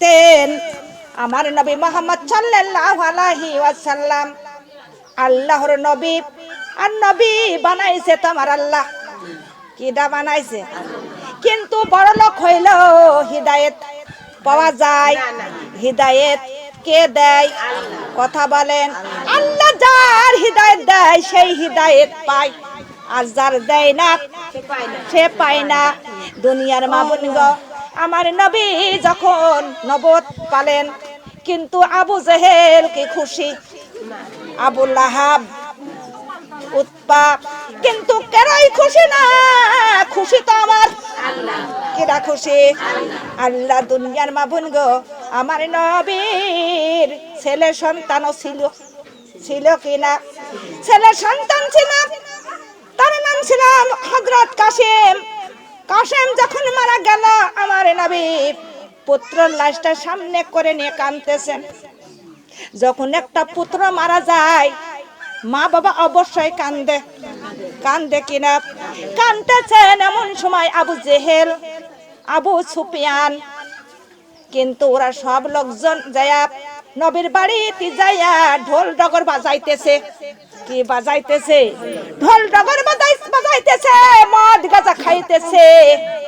তেন আমার নবী মোহাম্মদ সাল্লাল্লাহু আলাইহি ওয়াসাল্লাম আল্লাহর নবী, আর নবী বানাইছে তোমার আল্লাহ। কিডা বানাইছে? কিন্তু বড় লোক হইল হিদায়েত। পাওয়া যায়, হিদায়েত কে দেয়? কথা বলেন, আল্লাহ যার হিদায়েত দেয়, সেই হিদায়েত পায়। আর যার দেয় না, সে পায় না। দুনিয়ার মাবুন গো আমার নবী যখন নবত পালেন, কিন্তু আবু জেহেল কি খুশি? আবু লাহাব উৎপা, কিন্তু কেরাই খুশি না? খুশি তো আমার। কেরা খুশি? আল্লাহ দুনিয়ার মাবুন গো, আমার নবীর ছেলে সন্তানও ছিল। ছিল কিনা ছেলে সন্তান ছিল। তার নাম ছিল হজরত কাসিম। কাসেম যখন মারা গেল, আমার নবী পুত্র লাশটা সামনে করে নিয়ে কানতেছেন যখন একটা পুত্র মারা যায়, মা বাবা অবশ্যই কান্দে। কান্দে কিনা? কানতেছেন এমন সময় আবু জেহেল, আবু সুপিয়ান কিন্তু ওরা সব লোকজন যায়া নবীর বাড়িতে যাইয়া ঢোল ডগর বাজাইতেছে। কি বাজাইতেছে? ঢোল ডগর বাজাই বাজাইতেছে, মদ গাজা খাইতেছে।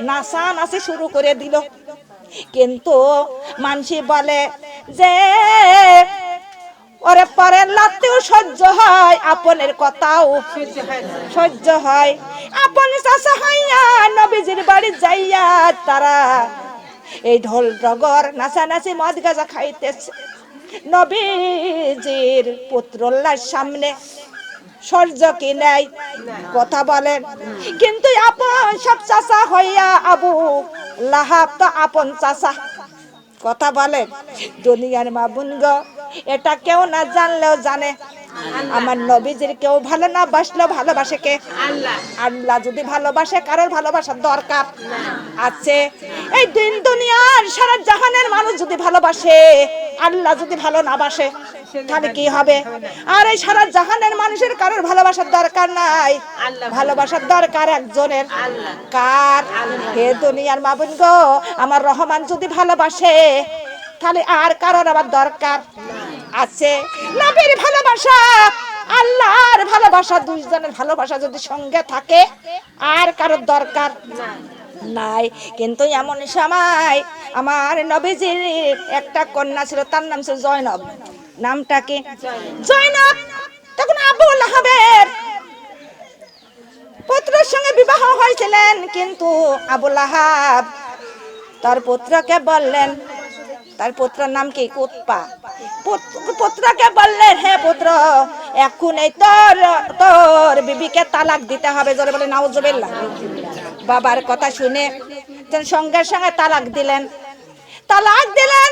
নাচা নাচি শুরু করে দিল। কিন্তু মানসি বলে, যে ওরে পরে লাতেও সহ্য হয়, আপনের কথাও সহ্য হয়। আপন চাষা হইয়া নবীজির বাড়ি যাইয়া তারা এই ঢোল ডগর নাচানাচি মদ গাজা খাইতেছে। নবীজির পুত্রল্লার সামনে সহ্য কি নাই? কথা বলেন। কিন্তু আপন সব চাষা হইয়া আবু লাহাব তো আপন চাষা কথা বলেন। দুনিয়ার মা বুনগ এটা কেউ না জানলেও জানে। আমার নবীজির কেউ ভালো না বাসলেও ভালোবাসে কে? আল্লাহ যদি ভালোবাসে কারোর ভালোবাসার দরকার আছে। এই দিন দুনিয়ার সারা জাহানের মানুষ যদি ভালোবাসে আল্লাহ যদি ভালো না বাসে তাহলে কি হবে? আর এই সারা জাহানের মানুষের কারোর ভালোবাসার দরকার নাই। ভালোবাসার দরকার একজনের। কার? হে দুনিয়ার মাবুন গো আমার রহমান যদি ভালোবাসে তাহলে আর কারোর আবার দরকার আছে। নবীর ভালোবাসা আল্লাহর ভালোবাসা দুইজনের ভালোবাসা যদি সঙ্গে থাকে আর কারোর দরকার নাই। কিন্তু এমন সময় আমার নবীজির একটা কন্যা ছিল, তার নাম ছিল জয়নব। নামটা কি? জয়নব। তখন আবু লাহাবের পুত্রের সঙ্গে বিবাহ হয়েছিলেন, কিন্তু আবু লাহাব তার পুত্রকে বললেন, তার পুত্রের নাম কি? কুৎপা পুত্রকে বললেন, হে পুত্র এখন এই তোর তোর বিবিকে তালাক দিতে হবে। জোরে বলে, নাউজুবিল্লাহ। বাবার কথা শুনে সঙ্গে সঙ্গে তালাক দিলেন। তালাক দিলেন,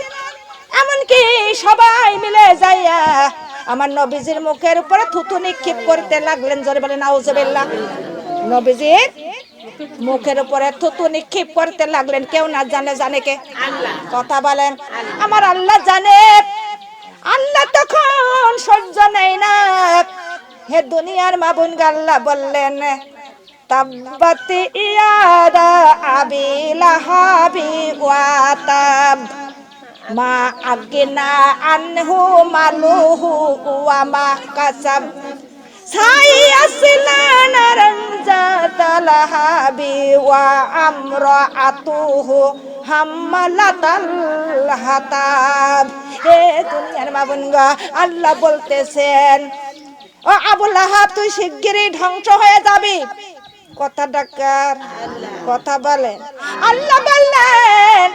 এমনকি সবাই মিলে যাইয়া আমার নবীজির মুখের উপরে থুতু নিক্ষেপ করতে লাগলেন। জোরে বলে নাউজুবিল্লাহ। নবীজির মুখের উপরে থুতু নিক্ষেপ করতে লাগলেন। কেউ না জানে জানে কে? কথা বলেন। আমার আল্লাহ জানে। আল্লাহ তখন সহ্য নেই না। হে দুনিয়ার মাবুন গাল্লা বললেন তাব্বাতি ইয়াদা আবি লাহাবি ওয়াতাব মা আগনা আনহু মালুহু ওয়া মা কাসাব ছাই আসলা নারন জাতালাহাবি ওয়া আতুহু হাম্মালাতাল হাতাব হে দুনিয়ার মাবুন আল্লাহ বলতেছেন, ও আবুল লাহাব তুই শিগগিরই ধ্বংস হয়ে যাবি। কথা ডাকার কথা বলেন। আল্লাহ বললেন,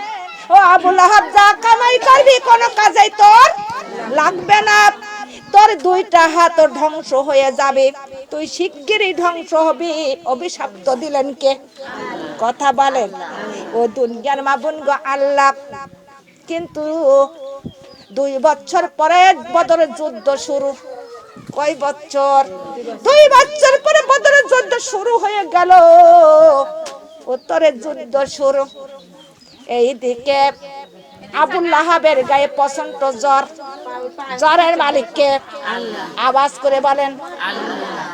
ও আবুল লাহাব যা কামাই করবি, কোনো কাজে তোর লাগবে না। তোর দুইটা হাত ধ্বংস হয়ে যাবে। তুই শিগগিরই ধ্বংস হবি। অভিশাপ্ত দিলেন কে? কথা বলেন। ও দুনিয়ার মাবুন গো, আল্লাহ। কিন্তু দুই বছর পরে বদরের যুদ্ধ শুরু। কয় বছর? দুই বছর পরে বদরের যুদ্ধ শুরু হয়ে গেল। উত্তরের যুদ্ধ শুরু। এইদিকে আবুল লাহাবের গায়ে পছন্দ জ্বর। জ্বরের মালিককে আওয়াজ করে বলেন,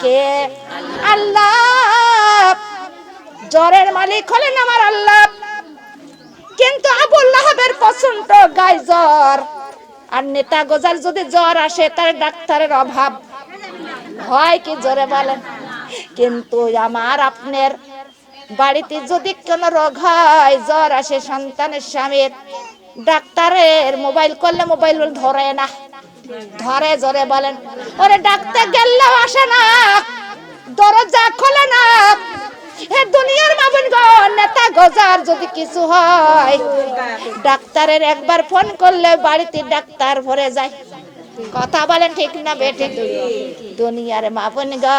কে? আল্লাহ। জ্বরের মালিক হলেন আমার আল্লাহ। কিন্তু আবুল্লাহাবের পছন্দ গায়ে জ্বর। আর নেতা গোজার যদি জ্বর আসে, তার ডাক্তারের অভাব। হয় কি জোরে বলেন। কিন্তু আমার আপনার বাড়িতে যদি কোনো রোগ হয়, জ্বর আসে, সন্তানের স্বামীর, ডাক্তারের মোবাইল করলে মোবাইল ধরে না। ধরে জোরে বলেন, ওরে ডাক্তার গেলেও আসে না, দরজা খোলে না। হে দুনিয়ার মাবুন নেতা গজার যদি কিছু হয়, ডাক্তারের একবার ফোন করলে বাড়িতে ডাক্তার ভরে যায়। কথা বলেন ঠিক না বেঠিক দুনিয়ার মাবুন গো,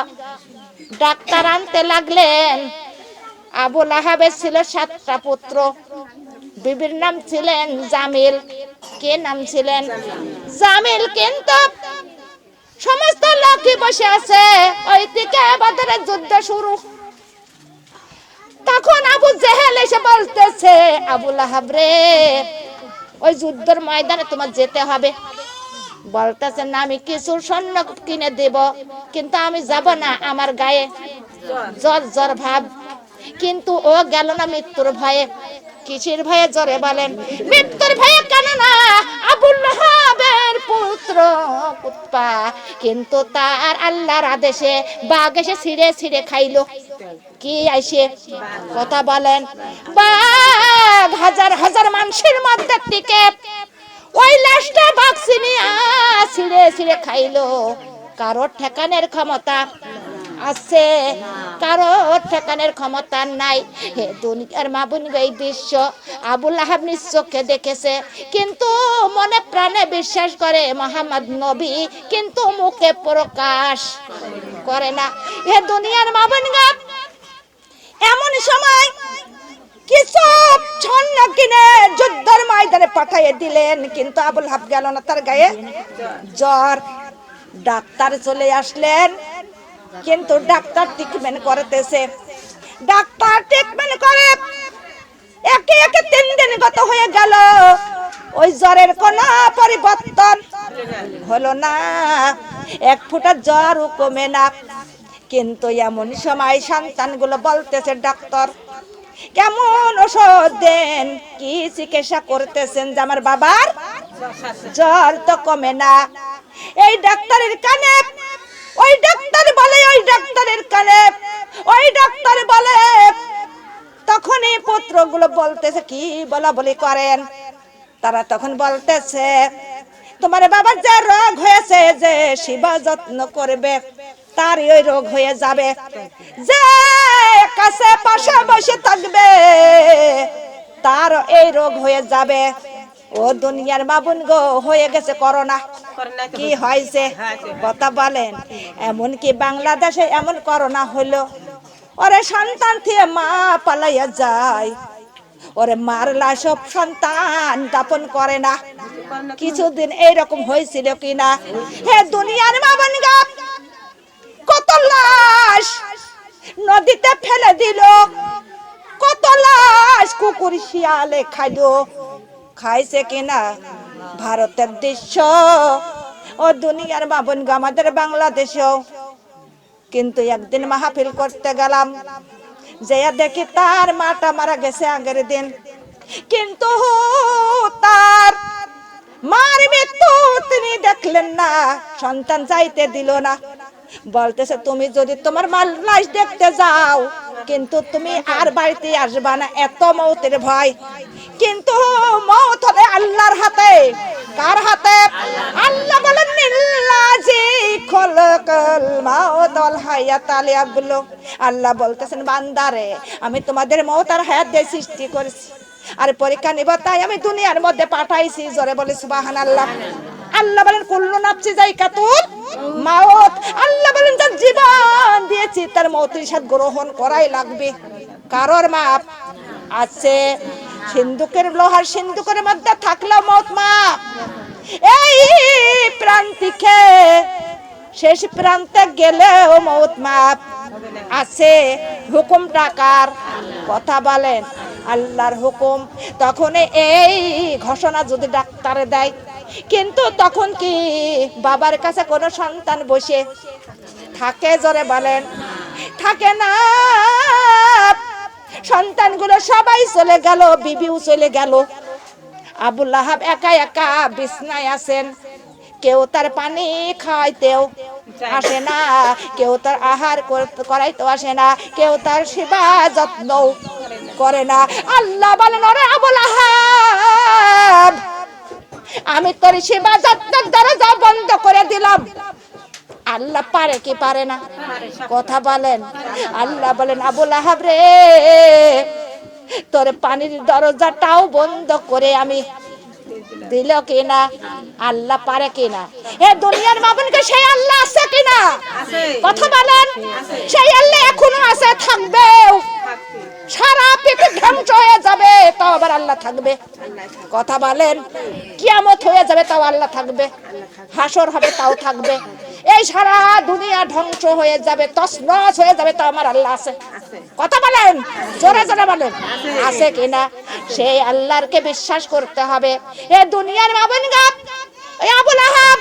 ডাক্তার আনতে লাগলেন। আবু আহাবের ছিল সাতটা পুত্র। বিবির নাম ছিলেন জামিল। কে নাম ছিলেন? জামিল কিন্তু সমস্ত লোকই বসে আছে। ওই দিকে আমাদের যুদ্ধ শুরু। তখন আবু জেহেল এসে বলতেছে আবুল আহাব রে, ওই যুদ্ধের ময়দানে তোমার যেতে হবে। বলতেছে না, আমি কিছু স্বর্ণ কিনে দেব, কিন্তু আমি যাব না আমার গায়ে। জ্বর জ্বর ভাব। কিন্তু ও গেল না মৃত্যুর ভয়ে। কিসের ভয়ে? জ্বরে বলেন। মৃত্যুর ভয়ে কেন না আবুল হাবের পুত্র কিন্তু তার আল্লাহর আদেশে বাঘ এসে ছিঁড়ে ছিঁড়ে খাইলো। কি আইসে? কথা বলেন। বাঘ হাজার হাজার মানুষের মধ্যে টিকে। ওই লাশটা ছিনিয়া ছিঁড়ে ছিঁড়ে খাইলো। কারোর ঠেকানের ক্ষমতা আছে কারোর ঠেকানের ক্ষমতা নাই। হে দুনিয়ার মাবুন এই দৃশ্য আবুল আহাব চোখে দেখেছে। কিন্তু মনে প্রাণে বিশ্বাস করে মোহাম্মদ নবী, কিন্তু মুখে প্রকাশ করে না। হে দুনিয়ার মাবুন এমন সময় কিছু ছন্ন কিনে যুদ্ধের ময়দানে পাঠিয়ে দিলেন? কিন্তু আবুল হাব গেল না তার গায়ে। জ্বর। ডাক্তার চলে আসলেন। কিন্তু ডাক্তার ট্রিটমেন্ট করতেছে। ডাক্তার ট্রিটমেন্ট করে। একে একে তিন দিন গত হয়ে গেল। ওই জ্বরের কোনো পরিবর্তন হলো না। এক ফুটা জ্বরও কমে না। কিন্তু এমন সময় সন্তানগুলো বলতেছে, ডাক্তার কেমন ওষুধ দেন? কি চিকিৎসা করতেছেন যে আমার বাবার? জ্বর তো কমে না। এই ডাক্তারের কানে, ওই ডাক্তার বলে, ওই ডাক্তারের কানে, ওই ডাক্তার বলে। তখন তখনই পুত্রগুলো বলতেছে, কি বলা বলি করেন? তারা তখন বলতেছে, তোমার বাবার যা রোগ হয়েছে যে সেবা যত্ন করবে। তারই ওই রোগ হয়ে যাবে। যে কাছে পাশে বসে থাকবে তার এই রোগ হয়ে যাবে। ও দুনিয়ার বাবুন গো হয়ে গেছে করোনা। কি হয়েছে? কথা বলেন। এমন কি বাংলাদেশে এমন করোনা হলো। ওরে সন্তান থেকে মা পালাইয়া যায়। ওরে মারলা সব সন্তান দাপন করে না। কিছুদিন এইরকম হয়েছিল কিনা? হে দুনিয়ার বাবন গা কত লাশ নদীতে ফেলে দিল। কত লাশ কুকুর শিয়ালে খাইলো। খাইছে কিনা ভারতের দৃশ্য। ও দুনিয়ার বাবন আমাদের বাংলাদেশেও। কিন্তু একদিন মাহফিল করতে গেলাম। যে দেখি তার মাটা মারা গেছে আগের দিন। কিন্তু তার মার মৃত্যু তিনি দেখলেন না, সন্তান চাইতে দিল না। বলতেছে, তুমি যদি তোমার মাল লাশ দেখতে যাও, কিন্তু তুমি আর বাড়িতে আসবা না, এত মৌতের ভয়। কিন্তু মৌত হলে আল্লাহর হাতে। কার হাতে? আল্লাহ বলেন নিল্লাজি খলকল মাউত ওয়াল হায়াত লিয়াবলু আল্লাহ বলতেছেন, বান্দারে, আমি তোমাদের মৌত আর হায়াত দিয়ে সৃষ্টি করেছি। আর পরীক্ষা নিব, তাই আমি দুনিয়ার মধ্যে পাঠাইছি। জোরে বলে সুবাহান আল্লাহ বলেন, কুল্লু নাফসি যাই কাতুল মাউত। আল্লাহ বলেন, যার জীবন দিয়েছি, তার মৌতের সাথে গ্রহণ করাই লাগবে। কারোর মাপ আছে? সিন্ধুকের লোহার সিন্ধুকের মধ্যে থাকলেও মত মাপ। এই প্রান্তিকে, শেষ প্রান্তে গেলেও মৌত মাপ আছে। হুকুম টাকার কথা বলেন। আল্লাহর হুকুম। তখন এই ঘোষণা যদি ডাক্তারে দেয় কিন্তু তখন কি বাবার কাছে কোনো সন্তান বসে থাকে? জোরে বলেন। থাকে না। সন্তানগুলো সবাই চলে গেল, বিবিও চলে গেল। আবুল আহাব একা একা বিছনায় আছেন। কেউ তার পানি খাওয়াইতেও আসে না, কেউ তার আহার করাইতেও আসে না, কেউ তার সেবা যত্ন করে না। আল্লাহ বলেন, ওরে আবুল আহাব আমি তোর সেবা যত্নের দরজা বন্ধ করে দিলাম। আল্লাহ পারে কি পারে না? কথা বলেন। আল্লাহ বলেন আবুল আহাব রে তোর পানির দরজাটাও বন্ধ করে আমি দিল কিনা? আল্লাহ পারে কিনা? এ দুনিয়ার মামুনকে সেই আল্লাহ আছে কিনা? কথা বলেন। সেই আল্লাহ এখনও আছে থাকবেও। সারা পৃথিবী ধ্বংস হয়ে যাবে, তাও আবার আল্লাহ থাকবে। কথা বলেন, কিয়ামত হয়ে যাবে, তাও আল্লাহ থাকবে। হাসর হবে, তাও থাকবে। এই সারা দুনিয়া ধ্বংস হয়ে যাবে, তছনছ হয়ে যাবে, তাও আমার আল্লাহ আছে। কথা বলেন, জোরে জোরে বলেন। আছে কিনা সেই আল্লাহরকে বিশ্বাস করতে হবে। এ দুনিয়ার মাবন গাপ আবুল আহাব।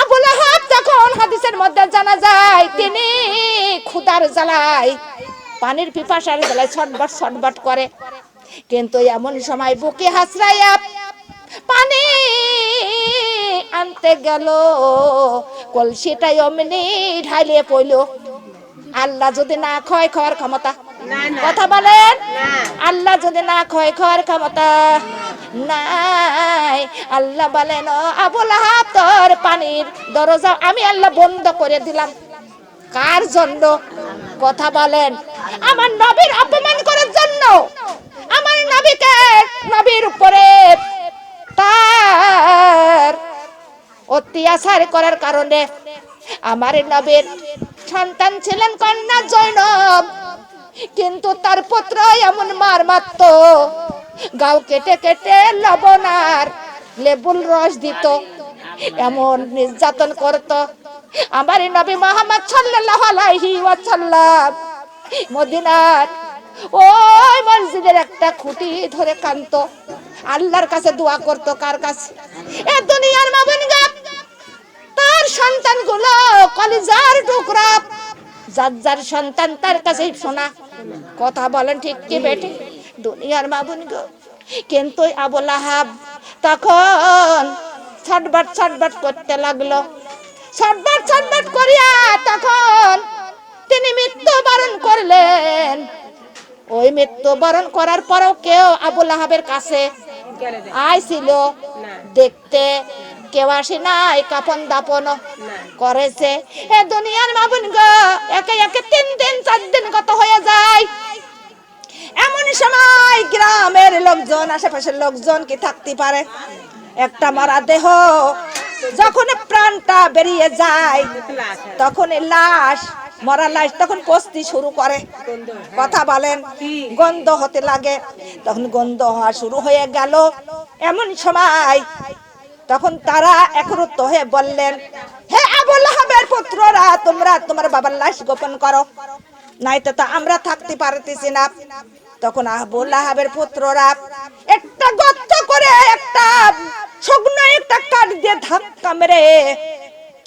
আবুল আহাব তখন হাদিসের মধ্যে জানা যায়, তিনি ক্ষুদার জ্বালায় পানির পিপাসার জ্বালায় ছটবট ছটবট করে। কিন্তু এমন সময় বুকে হাসরাইয়া পানি আনতে গেল। কলসিটাই অমনি ঢালিয়ে পড়ল। আল্লাহ যদি না ক্ষয় খর ক্ষমতা। কথা বলেন? আল্লাহ যদি না ক্ষয় খর ক্ষমতা। নাই। আল্লাহ বলেন ও আবুল আহাব তোর পানির দরজা আমি আল্লাহ বন্ধ করে দিলাম। কার জন্য? কথা বলেন। আমার নবীর অপমান করার জন্য। আমার নবীকে নবীর উপরে তার অত্যাচার করার কারণে আমার নবীর সন্তান ছিলেন কন্যা জৈনব। কিন্তু তার পুত্র এমন মার মারত। গাও কেটে কেটে লবণ আর লেবুল রস দিত। এমন নির্যাতন করত। আমার নবী মোহাম্মদ সাল্লাল্লাহু আলাইহি ওয়াসাল্লাম মদিনার ওই মসজিদের একটা খুঁটি ধরে কান্ত আল্লাহর কাছে দোয়া করত, কার কাছে? এ দুনিয়ার মাবন তার সন্তানগুলো কলিজার টুকরা। যার যার সন্তান তার কাছে শোনা। কথা বলেন ঠিক কি বেটি দুনিয়ার মাবুন কিন্তু আবুল আহাব তখন ছটবাট ছটবাট করতে লাগল। ছটবাট ছটবাট করিয়া তখন তিনি মৃত্যুবরণ করলেন। ওই মৃত্যুবরণ করার পরেও কেউ আবুল আহাবের কাছে আইছিল। দেখতে কেউ আসে নাই, কাপন দাপন করেছে। এ দুনিয়ার মাবুন গো, একে একে তিন দিন, চার দিন কত হয়ে যায়। এমন সময় গ্রামের লোকজন, আশেপাশের লোকজন কি থাকতে পারে? একটা মরা দেহ যখন প্রাণটা বেরিয়ে যায়, তখন লাশ মরা লাশ তখন পস্তি শুরু করে। কথা বলেন, গন্ধ হতে লাগে। তখন গন্ধ হওয়া শুরু হয়ে গেল। এমন সময় তখন তারা একরুত্ত হয়ে বললেন, হে আবুল আহাবের পুত্ররা, তোমরা তোমার বাবার লাশ গোপন করো। নাই তো আমরা থাকতে পারতেছি না। তখন আবুল আহাবের পুত্ররা একটা গর্ত করে একটা শুকনো একটা কাঠ দিয়ে ধাক্কা মেরে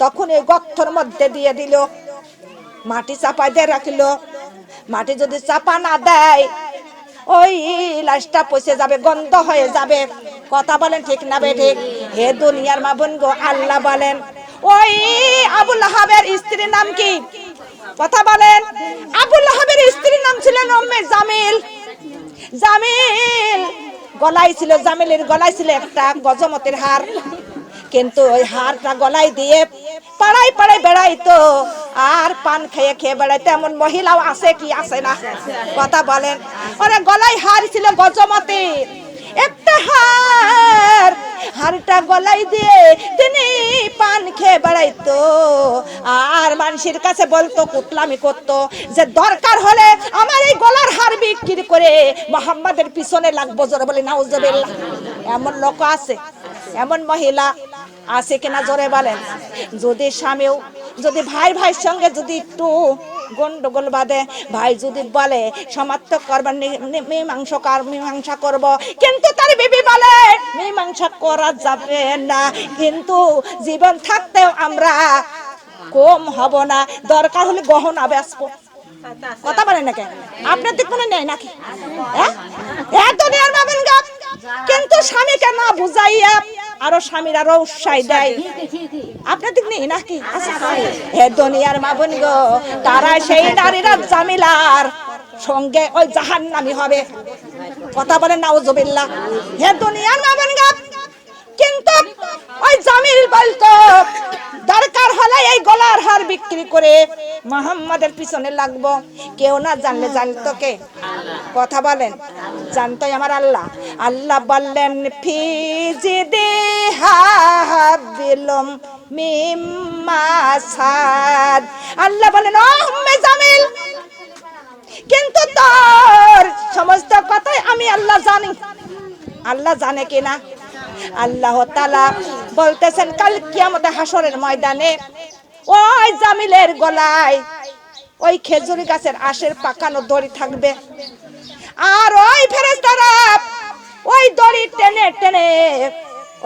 তখন এই গর্তর মধ্যে দিয়ে দিল। মাটি চাপা দিয়ে রাখল। মাটি যদি চাপা না দেয়, ওই লাশটা পচে যাবে, গন্ধ হয়ে যাবে। কথা বলেন ঠিক না বে ঠিক? হে দুনিয়ার মা বোন গো, আল্লাহ বলেন, ওই আবুল আহাবের স্ত্রীর নাম কি? কথা বলেন, আবুল আহাবের স্ত্রীর নাম ছিলেন উম্মে জামিল। জামিল গলায় ছিল, জামিলের গলায় ছিল একটা গজমতের হার। কিন্তু ওই হারটা গলায় দিয়ে পাড়ায় পাড়ায় বেড়াইতো। আর পান খেয়ে খেয়ে বেড়াইতো এমন মহিলাও আছে কি আছে না? কথা বলেন। ওরা গলায় হার ছিল গজমতে। একটা হার হারটা গলায় দিয়ে তিনি পান খেয়ে বেড়াইতো। আর মানুষের কাছে বলতো, কুটলামি করতো যে দরকার হলে আমার এই গলার হার বিক্রি করে মোহাম্মদের পিছনে লাগবো জোরে বলে, নাউজবিল্লাহ। এমন লোক আছে, এমন মহিলা আছে কিনা জোরে বলেন। যদি স্বামীও যদি ভাই ভাইয়ের সঙ্গে যদি একটু গন্ডগোল বাদে ভাই যদি বলে, সমাপ্ত করবার মীমাংসা কর, মীমাংসা করব। কিন্তু তার বিবি বলে, মীমাংসা করা যাবে না। কিন্তু জীবন থাকতেও আমরা কম হব না। দরকার হলে গহনা বেসবো কথা বলেন না আপনার দিক মনে নেই নাকি? হ্যাঁ? দুনিয়ার ভাবেন গা কিন্তু স্বামীকে না বুঝাইয়া আরও স্বামীর আরও উৎসাহ দেয়। আপনার দিক নেই নাকি? হে দুনিয়ার মা বোন গো, তারা সেই নারীরা জামিলার সঙ্গে ওই জাহান্নামি হবে। কথা বলেন নাউজুবিল্লাহ। হে দুনিয়ার মা বোন গো কিন্তু ওই জামিল বলতো দরকার হলে এই গলার হার বিক্রি করে মোহাম্মদের পিছনে লাগবো। কেউ না জানলে জানতো কে? কথা বলেন, জানতোই আমার আল্লাহ। আল্লাহ বললেন, ফিজি দিলম মিম্মা সাদ। আল্লাহ বলেন উম্মে জামিল, কিন্তু তোর সমস্ত কথাই আমি আল্লাহ জানি। আল্লাহ জানে কিনা আল্লাহ তালা বলতেছেন, কাল কিয়ামতে হাসরের ময়দানে ওই জামিলের গলায় ওই খেজুরি গাছের আশের পাকানো দড়ি থাকবে। আর ওই ফেরেস্তারা ওই দড়ি টেনে টেনে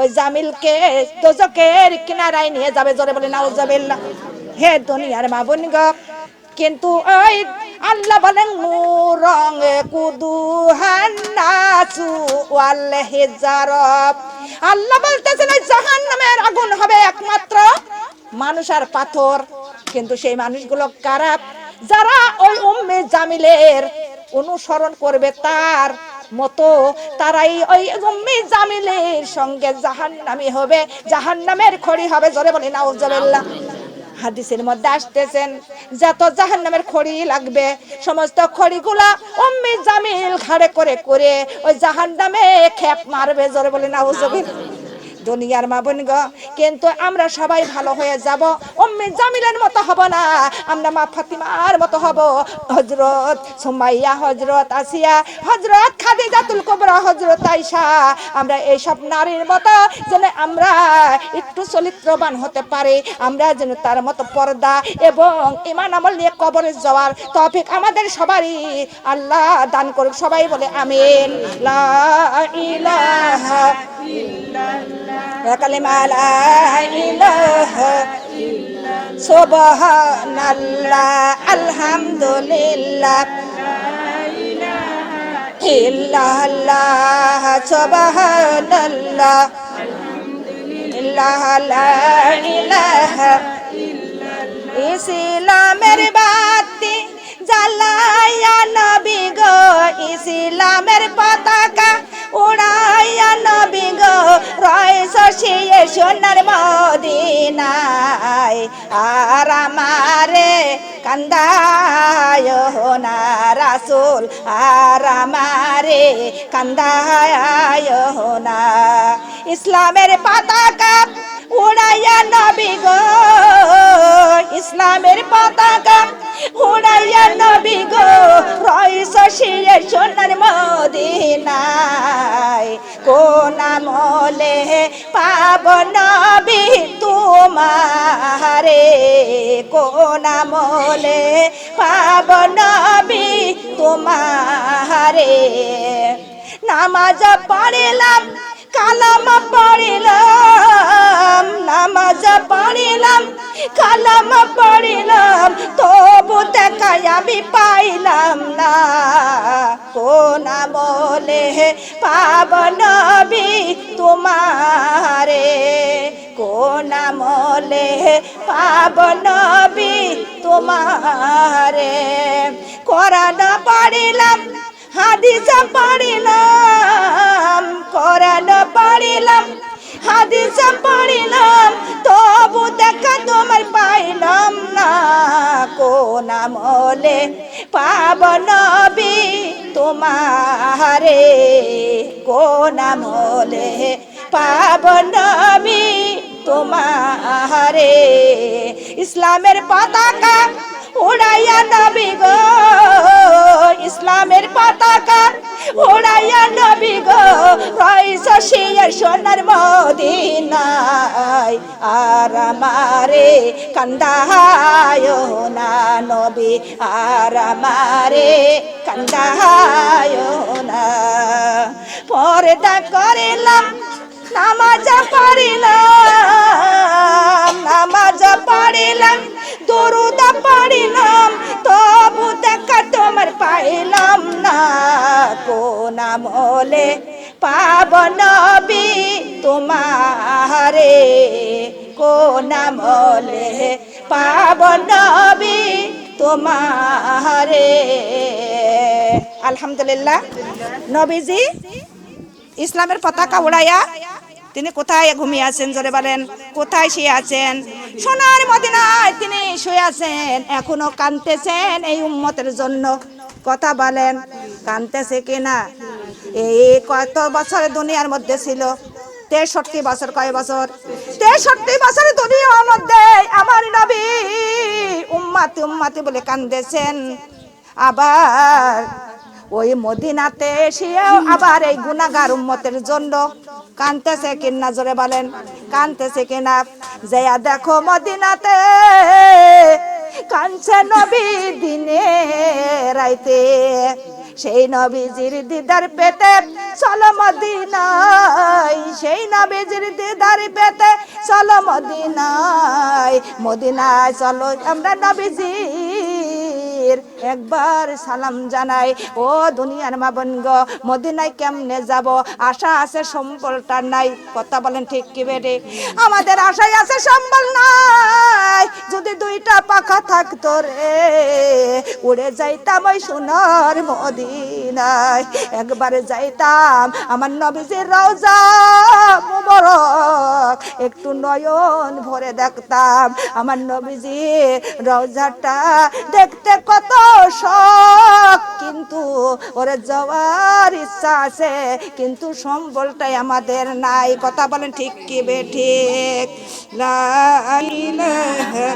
ওই জামিলকে দোজকের কিনারায় নিয়ে যাবে। জোরে বলে, নাউজাবিল্লাহ, হে দুনিয়ার মা বোন গো, কিন্তু ওই আল্লাহ বলেন মুরং কুদু হান্নাসু ওয়াল হিজারব আল্লাহ বলতেছেন ওই জাহান্নামের আগুন হবে একমাত্র মানুষ আর পাথর। কিন্তু সেই মানুষগুলো কারা? যারা ওই উম্মে জামিলের অনুসরণ করবে তার মতো, তারাই ওই উম্মে জামিলের সঙ্গে জাহান্নামী হবে। জাহান্নামের খড়ি হবে, জোরে বলি নাউজুবিল্লাহ। হাদিসের মধ্যে আসতেছেন, যত জাহান নামের খড়ি লাগবে, সমস্ত খড়িগুলা অম্মি জামিল ঘাড়ে করে করে ওই জাহান নামে খেপ মারবে, জোরে বলে না দুনিয়ার মা বোন গো, কিন্তু আমরা সবাই ভালো হয়ে যাব। অম্মি জামিলের মতো হব না, আমরা মা ফাতিমার মতো হব। হজরত সুমাইয়া হজরত আসিয়া হজরত খাদিজাতুল কুবরা হজরত আইসা আমরা এইসব নারীর মতো যেন আমরা একটু চরিত্রবান হতে পারি, আমরা যেন তার মতো পর্দা এবং ইমান আমল নিয়ে কবরে যাওয়ার তফিক আমাদের সবারই আল্লাহ দান করুক। সবাই বলে আমিন। লা ইলাহা কালিমা লা ইলাহা সুবহানাল্লাহ, আলহামদুলিল্লাহ। ইল্লাল্লাহ, সুবহানাল্লাহ। ইল্লাহ লা ইলাহা ইসলামের বাতি জ্বালাইয়া নবী গো, ইসলামের পতাকা উড়াইয়া নবী গো রয় শশিয়ে সোনার মদিনায়। আর আমারে কান্দায় না রাসুল, আর আমারে কান্দায় না। ইসলামের পতাকা উড়াইয়া নবী গো, ইসলামের পতাকা। উড়াইয়া নবী গো, রইস শিরে সোনার মদিনায়। কোন আমলে পাব নবী তোমারে? কোন আমলে পাব নবী তোমারে? নামাজ পড়িলাম কালাম পড়িলাম, নামাজ পড়িলাম, কালাম পড়িলাম, তবু দেখাই আমি পাইলাম না। কোন বলে পাব নবী তোমারে? কোন মলে পাব নবী তোমারে? কোরআন পড়িলাম হাদিস পড়িলাম, কোরআন পারিলাম হাদিস পড়িলাম, তবু দেখা তোমার পাইলাম না। কোন আমলে পাব নবী তোমারে কোন আমলে পাব নবী তোমারে ইসলামের পতাকা উড়াইয়া নবী গো, ইসলামের পতাকা। উড়াইয়া নবী গো রইস শিয়ার সোনার মদিনায়। আর আমারে কান্দায় না নবী, আর আমারে কান্দায় না। পর্দা করিলাম, নামাজ পড়িলাম, নামাজ পড়িলাম তবু দেখ তোমার পাইলাম না। কোন আমলে পাব নবী তোমারে কোন আমলে পাব নবী তোমারে আলহামদুলিল্লাহ, নবীজি ইসলামের পতাকা উড়াইয়া তিনি কোথায় ঘুমিয়ে আছেন? জোরে বলেন, কোথায় শুয়ে আছেন? সোনার মদিনায় তিনি শুয়ে আছেন, এখনও কানতেছেন এই উম্মতের জন্য। কথা বলেন কানতেছে কিনা? এই কত বছর দুনিয়ার মধ্যে ছিল? তেষট্টি বছর, কয় বছর? তেষট্টি বছর দুনিয়ার মধ্যে আমার নবী উম্মাতি উম্মাতি বলে কান্দেছেন আবার ওই মদিনাতে এসেও আবার এই গুনাগার উম্মতের জন্য কানতেছে কিনা জোরে বলেন, কানতেছে কিনা? যেয়া দেখো মদিনাতে, কানছে নবী দিনে রাইতে। সেই নবীজির দিদার পেতে চলো মদিনায়, সেই নবীজির দিদার পেতে চলো মদিনায়। মদিনায় চলো আমরা নবীজির একবার সালাম জানাই, ও দুনিয়ার মা বনগ, মদিনায় কেমনে যাব? আশা আছে, সম্বলটা নাই। কথা বলেন ঠিক কি বেটে আমাদের আশায় আছে, সম্বল নাই। যদি দুইটা পাখা থাকতো রে, উড়ে যাইতাম ওই সোনার মদিনায় একবারে যাইতাম। আমার নবীজির রওজা মুবারক, একটু নয়ন ভরে দেখতাম। আমার নবীজি রওজাটা দেখতে কত শখ, কিন্তু ওরে যাওয়ার ইচ্ছা আছে, কিন্তু সম্বলটাই আমাদের নাই। কথা বলেন ঠিক কি বে ঠিক? লা ইলাহা